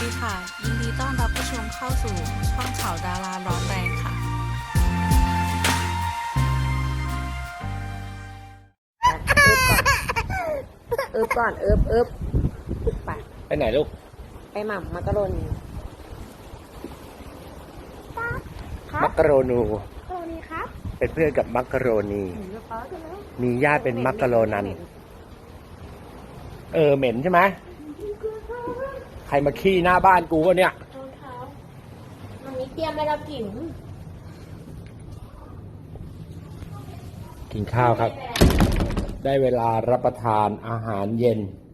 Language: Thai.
ยินดีต้อนรับผู้ชมเข้าสู่ช่องข่าวดาราร้อนแรงค่ะ เอิบก่อน เอิบเอิบไปไปไหนลูก ไปหม่ำมักกะโรนีมักกะโรนู โรนีครับเป็นเพื่อนกับมักกะโรนีเรียบร้อยกันแล้วมีญาติเป็นมักกะโรนัน เออเหม็นใช่ไหม ใครมาขี้หน้าบ้านกูวะเนี่ยรองเท้ามันนี้เตรียมไปแล้วกินกินข้าวครับ ได้เวลารับประทานอาหารเย็นอ